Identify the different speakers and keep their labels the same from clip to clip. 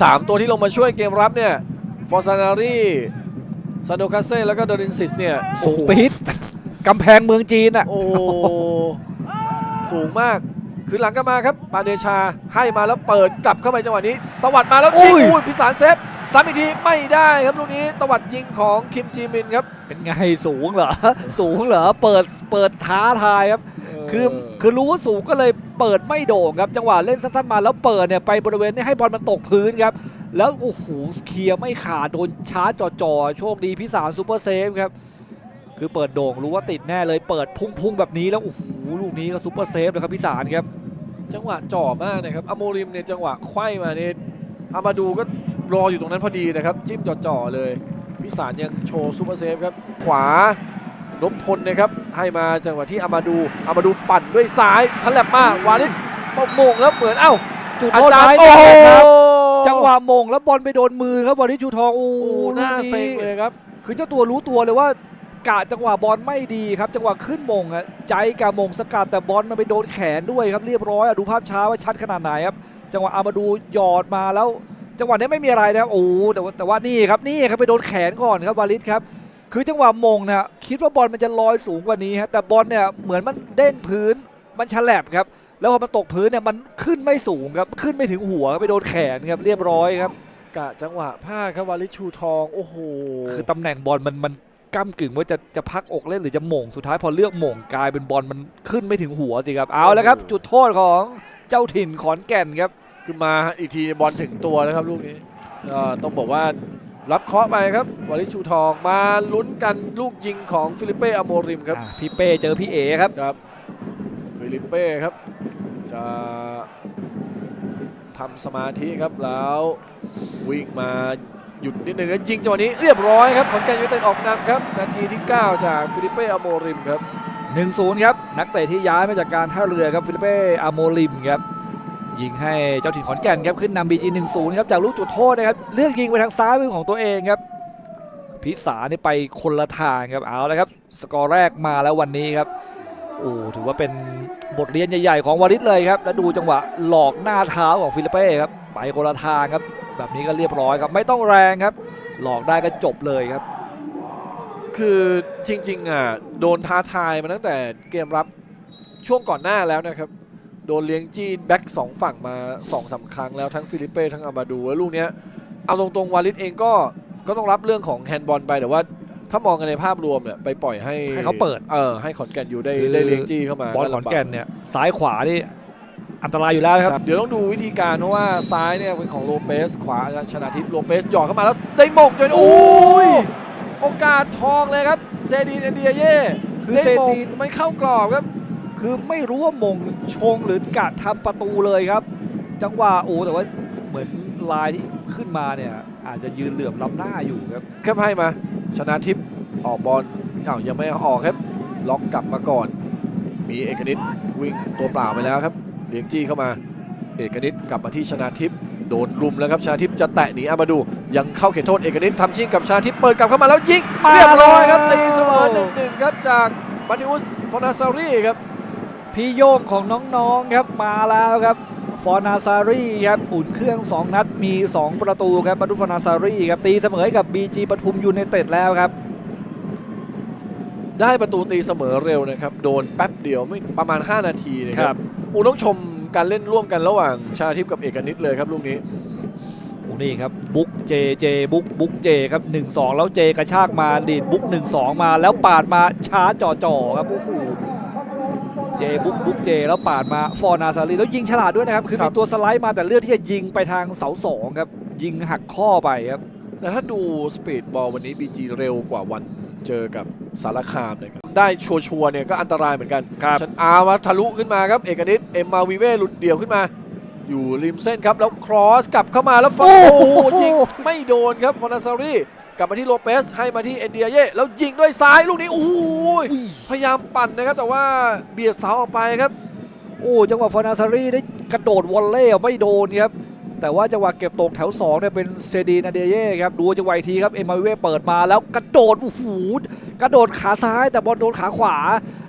Speaker 1: 3 ตัวที่ลงมาช่วยเกมรับเนี่ยฟอร์ซานารีซานโดคาเซ่แล้วก็เดรินซิสเนี่ย
Speaker 2: สูงปี๊ดกำแพงเมืองจีนอะ
Speaker 1: โอ้โหสูงมากคือหลังกันมาครับปาเดชาให้มาแล้วเปิดกลับเข้าไปจังหวะนี้ ตวัดมาแล้วยิง
Speaker 2: อุ้ย
Speaker 1: อุ้ยพิสารเซฟซ้ำอีกทีไม่ได้ครับลูกนี้ตวัดยิงของคิมจีมินครับ
Speaker 2: เป็นไงสูงเหรอ สูงเหรอ เปิดเปิดท้าทายครับ คือคือรู้ว่าสูงก็เลย เปิดไม่โด่งครับจังหวะเล่นสั้นๆมาแล้วเปิดเนี่ยไปบริเวณนี้ให้บอลมันตกพื้นครับแล้วโอ้โหเคลียร์ไม่ขาดโดนช้าร์จจ่อๆโชคดีพิสารซูเปอร์เซฟครับคือเปิดโด่งรู้ว่าติดแน่เลยเปิดพุ่งๆแบบนี้แล้วโอ้โหลูกนี้ก็ซูเปอร์เซฟเลยครับพิสารครับ
Speaker 1: จังหวะจ่อมากนะครับอโมริมเนี่ยจังหวะไขว้มาเนี่ยอามาดูก็รออยู่ตรงนั้นพอดีนะครับ จิ้มจ่อๆเลย พิสารยังโชว์ซูเปอร์เซฟครับ ขวา นพพลนะครับให้มาจังหวะที่อามาดูอามาดูปั่นด้วยซ้ายฉลับมากวาลิสโมงแล้วเหมือนเอ้า
Speaker 2: จุด
Speaker 1: อา
Speaker 2: โทษ
Speaker 1: จาร
Speaker 2: ไว้
Speaker 1: ย์โอ้
Speaker 2: นี่
Speaker 1: โห
Speaker 2: แหละครับจังหวะมงแล้วบอลไปโดนมือครับวันนี้ชูทองโอ้
Speaker 1: โอ้โหหน้า
Speaker 2: ลูก
Speaker 1: เซ็งเลยครับ
Speaker 2: คือเจ้าตัวรู้ตัวเลยว่ากะจังหวะบอลไม่ดีครับ จังหวะขึ้นมงอะใจกับมงสกัดแต่บอลมันไปโดนแขนด้วยครับเรียบร้อยอะดูภาพช้าว่าชัดขนาดไหนครับจังหวะเอามาดูหยอดมาแล้ว จังหวะนี้ไม่มีอะไรนะครับโอ้แต่ว่าแต่ว่านี่ครับนี่ครับไปโดนแขนก่อนครับวาลิสครับ คือจังหวะมงเนี่ยคิดว่าบอลมันจะลอยสูงกว่านี้ฮะแต่บอลเนี่ยเหมือนมันเด้งพื้นมันฉลับครับ แล้วพอมันตกพื้นเนี่ยมันขึ้นไม่สูงครับขึ้นไม่ถึงหัวครับไปโดนแขนครับเรียบร้อยครับ
Speaker 1: กะจังหวะพลาดครับวาลิสชูทองโอ้โห
Speaker 2: คือตำแหน่งบอลมันมันก้ากึ่งว่าจะจะพักอกเล่นหรือจะหม่งสุดท้ายพอเลือกหม่งกลายเป็นบอลมันขึ้นไม่ถึงหัวสิครับเอาแล้วครับ จุดโทษของเจ้าถิ่นขอนแก่นครับ
Speaker 1: คือมาอีกทีบอลถึงตัวแล้วครับลูกนี้ก็ต้องบอกว่า รับเคราะห์ไปครับวาลิสชูทองมาลุ้นกันลูกยิงของฟิลิปเป้อโมริมครับ
Speaker 2: อะพี่เป้เจอพี่เอครับ
Speaker 1: ครับ ฟิลิปเป้ครับ จะทำสมาธิครับแล้ววิ่งมาหยุดนิดหนึ่งแล้วยิงจังหวะนี้เรียบร้อยครับขอนแก่นยูไนเต็ดออกนำครับ นาทีที่ 9 จากฟิลิปเป้อโมริมครับ
Speaker 2: 1-0 ครับ นักเตะที่ย้ายมาจากการท่าเรือครับฟิลิปเป้อาโมลิมครับ ยิงให้เจ้าถิ่นขอนแก่นครับขึ้นนำบีจี1-0ครับจากลูกจุดโทษนะครับเลือกยิงไปทางซ้ายมือของตัวเองครับพิสานี่ไปคนละทางครับเอาแล้วครับสกอร์แรกมาแล้ววันนี้ครับโอ้ถือว่าเป็นบทเรียนใหญ่ๆของวาริสเลยครับแล้วดูจังหวะหลอกหน้าเท้าของฟิลิปเป้ครับไปคนละทางครับแบบนี้ก็เรียบร้อยครับไม่ต้องแรงครับ หลอกได้ก็จบเลยครับ
Speaker 1: คือจริงๆอะโดนท้าทายมาตั้งแต่เกมรับช่วงก่อนหน้าแล้วนะครับ โดนเลี้ยงจี้แบ็กสองฝั่งมา2อสาครั้งแล้วทั้งฟิลิปเป้ทั้งอามาดูแล้วลูกเนี้ยเอาตรงๆวาลิสเองก็ก็ต้องรับเรื่องของแฮนด์บอลไปแต่ว่าถ้ามองกันในภาพรวมเนี่ยไปปล่อยให้
Speaker 2: ให้เขาเปิด
Speaker 1: เออให้ขอนแก่นอยู่ได้
Speaker 2: คือ
Speaker 1: ได้เลี้ยงจี้เข้ามา
Speaker 2: บอลขอนแก่นเนี่ยซ้ายขวานี่อันตรายอยู่แล้ว
Speaker 1: ค
Speaker 2: ค
Speaker 1: รั
Speaker 2: รั
Speaker 1: บบเดี๋ยวต้องดูวิธีการเพราะว่าซ้ายเนี่ยเป็นของโลเปสขวาชนะทิพย์โลเปสหยอดเข้ามาแล้วได้มงจนโอ้ยโอกาสทองเลยครับเซดีนเอนเดียเย่
Speaker 2: คือ
Speaker 1: ได้
Speaker 2: เซ
Speaker 1: มง
Speaker 2: ดีน
Speaker 1: ไม่เข้ากรอบครับ
Speaker 2: คือไม่รู้ว่ามงชงหรือกะทำประตูเลยครับ จังหวะโอ้แต่ว่าเหมือนลายที่ขึ้นมาเนี่ยอาจจะยืนเหลื่อมล้ำหน้าอยู่ครับ
Speaker 1: คบให้มาชนะทิพย์ออกบอลอ้าวยังไม่ออกครับ ล็อกกลับมาก่อน มีเอกนิตวิ่งตัวเปล่าไปแล้วครับเลี้ยงจี้เข้ามา เอกนิตกลับมาที่ชนะทิพย์โดนรุมแล้วครับชนะทิพย์จะแตะหนีอามาดู ยังเข้าเขตโทษเอกนิตทำชิงกับชนะทิพย์เปิดกลับเข้ามาแล้วยิงเรียบร้อยครับตีเสมอหนึ่งหนึ่งครับจากมาติอุสฟอนาซารีครับ
Speaker 2: พี่โยงของน้องๆครับมาแล้วครับฟอร์นาซารีครับอุ่นเครื่อง 2 นัดมี 2 ประตูครับบรรทุฟอร์นาซารีครับตีเสมอให้กับ BG ปทุมยูไนเต็ดแล้วครับ
Speaker 1: ได้ประตูตีเสมอเร็วนะครับ โดนแป๊บเดียวไม่ประมาณ 5 นาทีนะค
Speaker 2: ครั
Speaker 1: รับบโอ้ต้องชมการเล่นร่วมกันระหว่างชาทิพย์กับเอกนิตเลยครับลูกนี้
Speaker 2: โอ้นี่ครับบุ๊กเจเจบุ๊กบุ๊กเจครับ 1 2 แล้วเจกระชากมาดีดบุ๊ก1 2 มาแล้วปาดมาช้าจ่อจ่อๆครับโอ้โห เจบุ๊กบุ๊กเจแล้วปาดมาฟอร์นาซารีแล้วยิงฉลาดด้วยนะครับ คือ
Speaker 1: ครั
Speaker 2: มี
Speaker 1: บ
Speaker 2: ตัวสไลด์มาแต่เลือกที่จะยิงไปทางเสาสองครับ ยิงหักข้อไปครับ
Speaker 1: แต่ถ้าดูสปีดบอลวันนี้บีจีเร็วกว่าวันเจอกับสารคามนะครับได้ชัวร์ๆเนี่ยก็อันตรายเหมือนกัน
Speaker 2: ครับ
Speaker 1: ชันอามาทะลุขึ้นมาครับ เอกนิตเอ็มมาวีเว่หลุดเดี่ยวขึ้นมา อยู่ริมเส้นครับ แล้วครอสกลับเข้ามาแล้วฟาโอ้โหยิงไม่โดนครับฟอนาซารี กลับมาที่โลเปสให้มาที่เอนเดียเย่แล้วยิงด้วยซ้ายลูกนี้โอ้โหพยายามปั่นนะครับ แต่ว่าเบียดเสาออกไปครับ
Speaker 2: โอ้จังหวะฟอร์นาซารีได้กระโดดวอลเล่ไม่โดนครับแต่ว่าจังหวะเก็บตกแถว2เนี่ยเป็นเซดีนาเดเย่ครับดูจังหวะอีกทีครับเอ็มมาวิเว่เปิดมาแล้วกระโดดโอ้โหกระโดดขาซ้ายแต่บอลโดนขาขวา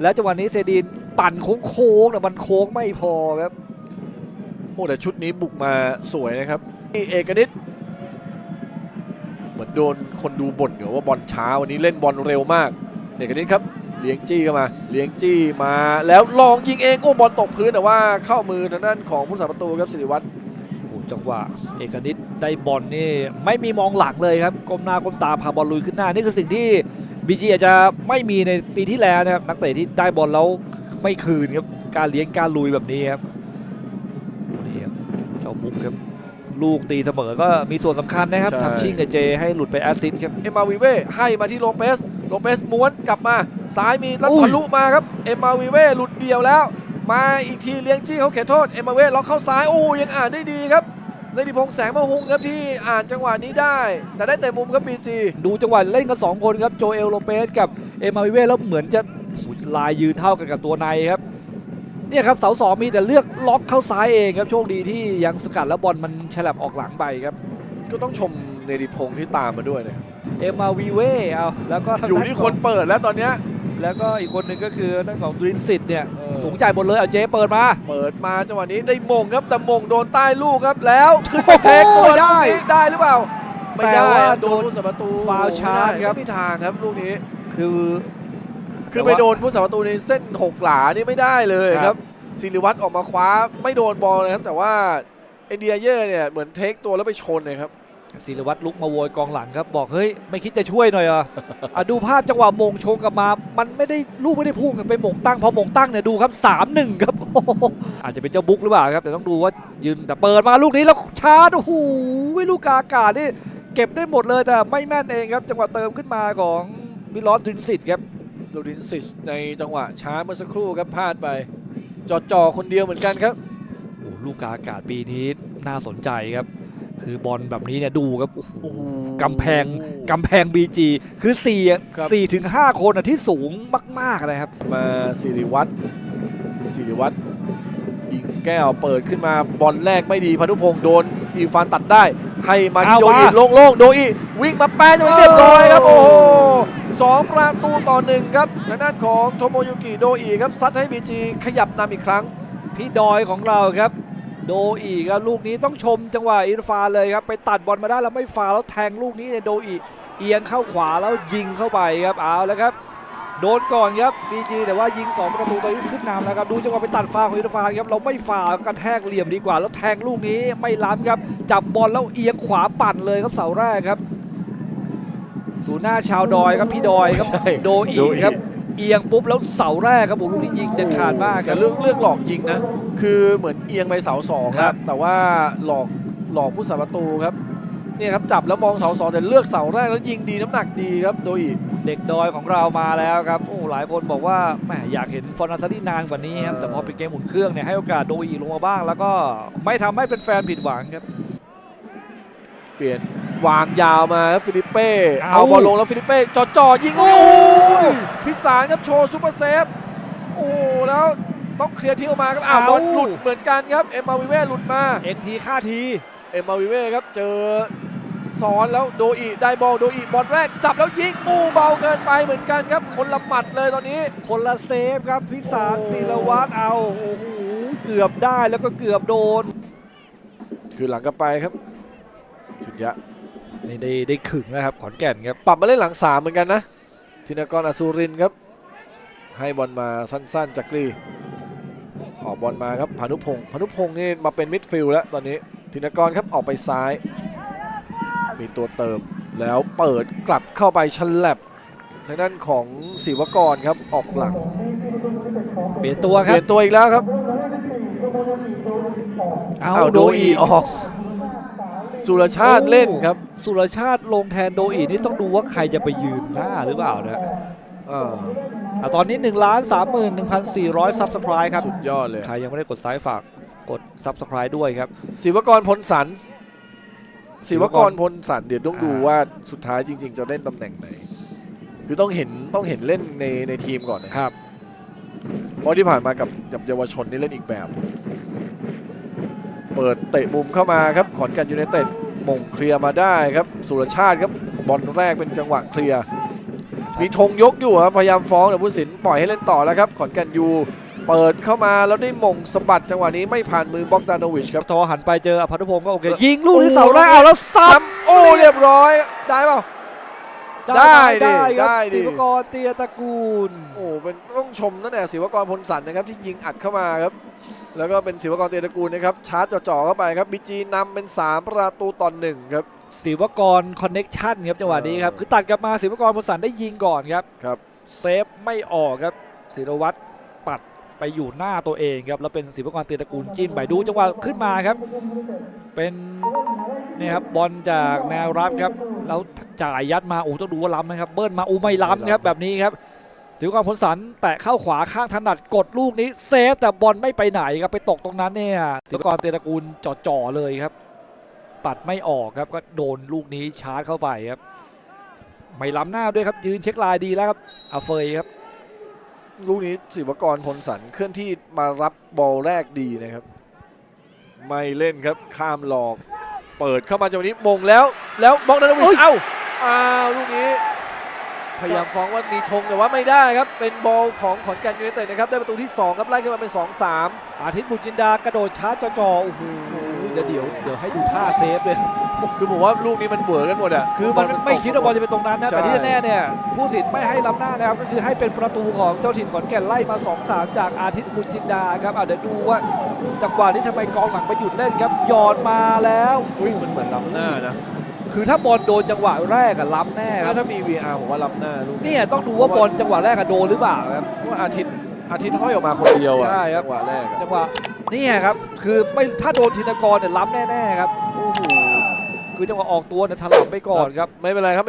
Speaker 2: แล้วจังหวะนี้เซดีนปั่นโค้งๆแต่มันโค้งไม่พอครับ
Speaker 1: โอ้แต่ชุดนี้บุกมาสวยนะครับนี่เอกนิตเห มือนโดนคนดูบ่นอยู่ว่าบอลช้าวันนี้เล่นบอลเร็วมากเอกนิตครับเลี้ยงจี้เข้ามาเลี้ยงจี้มาแล้วลองยิงเองโอ้บอลตกพื้นแต่ว่าเข้ามือทางด้านของผู้สาประตูครับสิริวัตร
Speaker 2: โอ้โหจังหวะเอกนิตได้บอลนี่ไม่มีมองหลังเลยครับก้มหน้าก้มตาพาบอลลุยขึ้นหน้านี่คือสิ่งที่บีจีอาจจะไม่มีในปีที่แล้วนะครับนักเตะที่ได้บอลแล้วไม่คืนครับการเลี้ยงการลุยแบบนี้ครับนี่ครับเจ้าบุ๊กครับ ลูกตีเสมอก็มีส่วนสำคัญนะครับทำชิ่งกับเจให้หลุดไปแอสซิสต์ครับ
Speaker 1: เอ็มมาวิเว่ให้มาที่โลเปสโลเปสม้วนกลับมาซ้ายมีแล้ว
Speaker 2: อุ้ย
Speaker 1: ทะลุมาครับเอ็มมาวิเว่หลุดเดียวแล้ว มาอีกทีเลี้ยงจี้เขาเขตโทษเอ็มมาเว่ล็อกเข้าซ้ายโอ้ยังอ่านได้ดีครับในดิพงษ์แสงมาหุงครับที่อ่านจังหวะนี้ได้ แต่ได้แต่มุมครับบีจี
Speaker 2: ดูจังหวะเล่นกันสองคนครับโจเอลโลเปสกับเอมาวิเว่แล้วเหมือนจะโอ้โหลายยืนเท่ากันกับตัวในครับ เนี่ยครับเสาสองมีแต่เลือกล็อกเข้าซ้ายเองครับโชคดีที่ยังสกัดแล้วบอลมันฉลับออกหลังไปครับ
Speaker 1: ก็ต้องชมเนดิพงษ์ที่ตามมาด้วยนะครับ
Speaker 2: เอมาวีเว่เอาแล้วก็ทาง
Speaker 1: อยู่
Speaker 2: ด้า
Speaker 1: ที่
Speaker 2: ข
Speaker 1: ค
Speaker 2: อง
Speaker 1: นเปิดแล้วตอนเนี้ย
Speaker 2: แล้วก็อีกคนหนึ่งก็คือนั่นของดรินสิตเนี่ย
Speaker 1: เออ
Speaker 2: สูงจ่ายหมดเลยเอาเจเปิดมา
Speaker 1: เปิดมาจังหวะนี้ได้มงครับแต่มงโดนใต้ลูกครับแล้วขึ้นไปเทคตัว
Speaker 2: โอ้โหได้
Speaker 1: ลูกนี้ได้หรือเปล่าไม่
Speaker 2: แต่
Speaker 1: ได้
Speaker 2: ว่า
Speaker 1: ครับโดน
Speaker 2: โดน
Speaker 1: ผู้สาประตู
Speaker 2: ฟาวล์ชาร์จครับ
Speaker 1: ไม่มีทางครับลูกนี้
Speaker 2: คือ
Speaker 1: คือไปโดนผู้สาประตูในเส้นหกหลานี่ไม่ได้เลย
Speaker 2: ค
Speaker 1: ค
Speaker 2: รั
Speaker 1: รับบศิริวัตรออกมาคว้าไม่โดนบอลเลยครับ แต่ว่าเอ็นเดียเย่เนี่ยเหมือนเทคตัวแล้วไปชนเลยครับ
Speaker 2: ศิริวัตรลุกมาโวยกองหลังครับ บอกเฮ้ย ไม่คิดจะช่วยหน่อยเหรออะดูภาพจังหวะมงชงกลับมา มันไม่ได้ลูกไม่ได้พุ่งกันไปมงตั้งพอมงตั้งเนี่ยดูครับ3 1ครับโอ้โหอาจจะเป็นเจ้าบุ๊กหรือเปล่าครับ แต่ต้องดูว่ายืนแต่เปิดมาลูกนี้แล้วชาร์จโอ้โหลูกกาอากาศนี่เก็บได้หมดเลยแต่ไม่แม่นเองครับ จังหวะเติมขึ้นมาของวิลลอสดรินสิตครับ
Speaker 1: โรดินซิชในจังหวะช้าเมื่อสักครู่ครับพลาดไปจอจอๆคนเดียวเหมือนกันครับ
Speaker 2: โอ้ลูกกาอากาศปีนี้น่าสนใจครับ คือบอลแบบนี้เนี่ยดูครับโอ้โห
Speaker 1: โอ้โห
Speaker 2: กำแพงกำแพง BG คือ4อะ
Speaker 1: ครับ
Speaker 2: 4ถึง5คนอะที่สูงมาก ๆ นะครับ
Speaker 1: มาสิริวัตรสิริวัตรยิงแก้วเปิดขึ้นมาบอลแรกไม่ดีพานุพงศ์โดนอีฟานตัดได้ ให้มาที่
Speaker 2: เอา
Speaker 1: โดอี
Speaker 2: มา
Speaker 1: โล่งๆโดอีวิ่งมาแปะจะไปเรียบร้อยครับโอ้โหสองประตูต่อหนึ่งครับทางด้านของโทโมยุกิโดอีครับซัดให้บีจีขยับนำอีกครั้ง
Speaker 2: พี่ดอยของเราครับโดอีกครับลูกนี้ต้องชมจังหวะอิรฟานเลยครับไปตัดบอลมาได้แล้วไม่ฟาวแล้วแทงลูกนี้เนี่ยโดอีเอียงเข้าขวาแล้วยิงเข้าไปครับเอาแล้วครับ โดนก่อนครับบีจีแต่ว่ายิง 2 ประตูตอนนี้ขึ้นนำแล้วครับ ดูจังหวะไปตัดฟาวของอิรฟานครับ เราไม่ฟาวกระแทกเหลี่ยมดีกว่า แล้วแทงลูกนี้ไม่ล้ำครับ จับบอลแล้วเอียงขวาปั่นเลยครับเสาแรกครับศูนย์หน้าชาวดอยครับพี่ดอยครับ
Speaker 1: ใช่
Speaker 2: โดอี
Speaker 1: โดอิ
Speaker 2: ครับ เอียงปุ๊บแล้วเสาแรกครับโอ้โหลูกนี้ยิงเด็ดขาดมากค
Speaker 1: แต่
Speaker 2: รับ
Speaker 1: เรื่องเรื่องหลอกยิงนะ คือเหมือนเอียงไปเสาสอง
Speaker 2: ค
Speaker 1: ค
Speaker 2: รั
Speaker 1: รับบแต่ว่าหลอกหลอกผู้สาประตูครับ เนี่ยครับจับแล้วมองเสาสองแต่เลือกเสาแรกแล้วยิงดีน้ำหนักดีครับโดยอีก
Speaker 2: เด็กดอยของเรามาแล้วครับโอ้หลายคนบอกว่าแหมอยากเห็นฟอร์นาซารี่นานกว่านี้ครับ
Speaker 1: เออ
Speaker 2: แต่พอเป็นเกมหมุนเครื่องเนี่ยให้โอกาสโดอีลงมาบ้าง แล้วก็ไม่ทำให้แฟนๆผิดหวังครับ
Speaker 1: เปลี่ยนวางยาวมาครับฟิลิปเป้
Speaker 2: เอา
Speaker 1: เอาบอลลงแล้วฟิลิปเป้จ่อจ่อๆยิง
Speaker 2: โอ้
Speaker 1: โอ้
Speaker 2: ย
Speaker 1: ยพิสารครับโชว์ซูเปอร์เซฟโอ้โหแล้วต้องเคลียร์ทิ้งออกมาครับอ้าว
Speaker 2: เอา
Speaker 1: บอลหลุดเหมือนกันครับเอ็มมาวิเว่หลุดมา
Speaker 2: เอ็นทีค่าที
Speaker 1: เอ็มมาวิเว่ครับเจอ ซ้อนแล้วโดอีได้บอลโดอีบอลแรกจับแล้วยิงมูเบาเกินไปเหมือนกันครับ คนละหมัดเลยตอนนี้
Speaker 2: คนละเซฟครับพิสาร
Speaker 1: โอ้
Speaker 2: ศิลวัตรเอาโอ้โหเกือบได้แล้วก็เกือบโดน
Speaker 1: คือหลังกลับไปครับชุดยะ
Speaker 2: นี่ได้ได้ขึงนะครับขอนแก่นครับ
Speaker 1: ปรับมาเล่นหลังสามเหมือนกันนะธินกรอสุรินทร์ครับ ให้บอลมาสั้นๆจากกรีออกบอลมาครับพานุพงศ์พานุพงศ์นี่มาเป็นมิดฟิลด์แล้วตอนนี้ธินกรครับออกไปซ้าย มีตัวเติมแล้วเปิดกลับเข้าไปฉลับทางด้านของศิวกรครับออกหลัง
Speaker 2: เปลี่ยนตัว
Speaker 1: เป
Speaker 2: ครับ
Speaker 1: ลี่ยนตัวอีกแล้วครับ
Speaker 2: เอา
Speaker 1: เอาโดอีออก สุรชาติเล่นครับ
Speaker 2: สุรชาติลงแทนโดอีนี่ต้องดูว่าใครจะไปยืนหน้าหรือเปล่านะ
Speaker 1: อ่า
Speaker 2: อะตอนนี้1ล้าน31,400ซับสไครต์ครับ
Speaker 1: สุดยอดเลย
Speaker 2: ใครยังไม่ได้กดไซส์ฝากกดซับสไครต์ด้วยครับ
Speaker 1: ศิวกรพลสัน ศิวกร
Speaker 2: ศิวกร
Speaker 1: พลสันเดี๋ยวต้องดู
Speaker 2: อ่า
Speaker 1: ว่าสุดท้ายจริง ๆ จะเล่นตำแหน่งไหน คือต้องเห็นต้องเห็นเล่นในในทีมก่อนนะครับเพราะที่ผ่านมากับกับเยาวชนนี่เล่นอีกแบบหนึ่งเปิดเตะมุมเข้ามาครับขอนแก่นยูไนเต็ดมงเคลียร์มาได้ครับสุรชาติครับบอลแรกเป็นจังหวะเคลียร์มีธงยกอยู่ครับพยายามฟ้องแต่ผู้สินปล่อยให้เล่นต่อแล้วครับขอนแก่นยู เปิดเข้ามาแล้วได้มงสะบัดจังหวะนี้ไม่ผ่านมือบล็อกดานโนวิชครับ
Speaker 2: ทอหันไปเจออภัทรพงศ์ก็โอเค ยิงลูกที่เสาแรกเอาแล้วซ้
Speaker 1: ซ้ำโอ้เรียบร้อยได้เปล่าำได้ดิ
Speaker 2: ครับ
Speaker 1: ได้ดิ
Speaker 2: ศิวกรเตียตระกูล
Speaker 1: โอ้เป็นต้องชมตั้งแต่ศิวกรพลสันนะครับที่ยิงอัดเข้ามาครับ แล้วก็เป็นศิวกรเตยตระกูลนะครับชาร์จจ่อๆเข้าไปครับบีจีนำเป็น 3 ประตูต่อหนึ่งครับ
Speaker 2: ศิวกรคอนเน็กชันครับจังหวะนี้ครับคือตัดกลับมาศิวกรพลสันได้ยิงก่อนครับ
Speaker 1: ครับ
Speaker 2: เซฟไม่ออกครับศิรวัตรปัด ไปอยู่หน้าตัวเองครับแล้วเป็นศิวกรเตียตระกูลจิ้นไปดูจังหวะขึ้นมาครับ เป็นเนี่ยครับบอลจากแนวรับครับแล้วจ่ายยัดมาโอ้ต้องดูว่าล้ำนะครับเบิ้ลมาอูไม่ล้ำครับแบบนี้ครับศิวกรพลสันแตะเข้าขวาข้างถนัดกดลูกนี้เซฟแต่บอลไม่ไปไหนครับไปตกตรงนั้นเนี่ยศิวกรเตียตระกูลจ่อๆเลยครับ ปัดไม่ออกครับก็โดนลูกนี้ชาร์จเข้าไปครับไม่ล้ำหน้าด้วยครับยืนเช็คลายดีแล้วครับอาเฟยครับ
Speaker 1: ลูกนี้ศิวกรพลสันเคลื่อนที่มารับบอลแรกดีนะครับ ไม่เล่นครับข้ามหลอก เปิดเข้ามาจังหวะนี้มงแล้วแล้วบล็อกดานโนวิ
Speaker 2: เอ้
Speaker 1: ช
Speaker 2: ย
Speaker 1: เอ้าอ้าวลูกนี้ พยายามฟ้องว่ามีธงแต่ว่าไม่ได้ครับ เป็นบอลของขอนแก่นยูไนเต็ดนะครับ ได้ประตูที่ 2 ครับ ไล่ขึ้นมาเป็น 2-3
Speaker 2: อาทิตย์บุญจินดากระโดดชาร์จจ่อๆโอ้โหเดี๋ยวเดี๋ยวเดี๋ยวให้ดูท่าเซฟเลย
Speaker 1: คือผมว่าลูกนี้มันเบิร์กันหมดอะ
Speaker 2: คือมันไม่คิดว่าบอลจะเป็นตรงนั้นนะ
Speaker 1: ใช่
Speaker 2: แต่ที่แน่ๆเนี่ยผู้สินไม่ให้ล้ำหน้านะครับ ก็คือให้เป็นประตูของเจ้าถิ่นขอนแก่นไล่มา 2-3 จากอาทิตย์บุญจินดาครับอะเดี๋ยวดูว่าจังหวะนี้ทำไมกองหลังไปหยุดเล่นครับหยอดมาแล้ว
Speaker 1: อุ้ยมันเหมือนล้ำหน้านะ
Speaker 2: คือถ้าบอลโดนจังหวะแรกอะล้ำแน่ครับ
Speaker 1: ถ้ามี VR ผมว่าล้ำหน้าลูก
Speaker 2: เนี่ยต้องดูว่าบอลจังหวะแรกอะโดนหรือเปล่าครับ
Speaker 1: ว่าอาทิตย์อาทิตย์ห้อยออกมาคนเดียวอะ
Speaker 2: ใช่ครับ
Speaker 1: จังหวะแรกอะ
Speaker 2: จังหวะเนี่ยครับ คือไม่ถ้าโดนธินกรเนี่ยล้ำแน่ๆครับโอ้โหคือจังหวะออกตัวเนี่ยถลำไปก่อนครับ
Speaker 1: ไม่เป็นไรครับไม่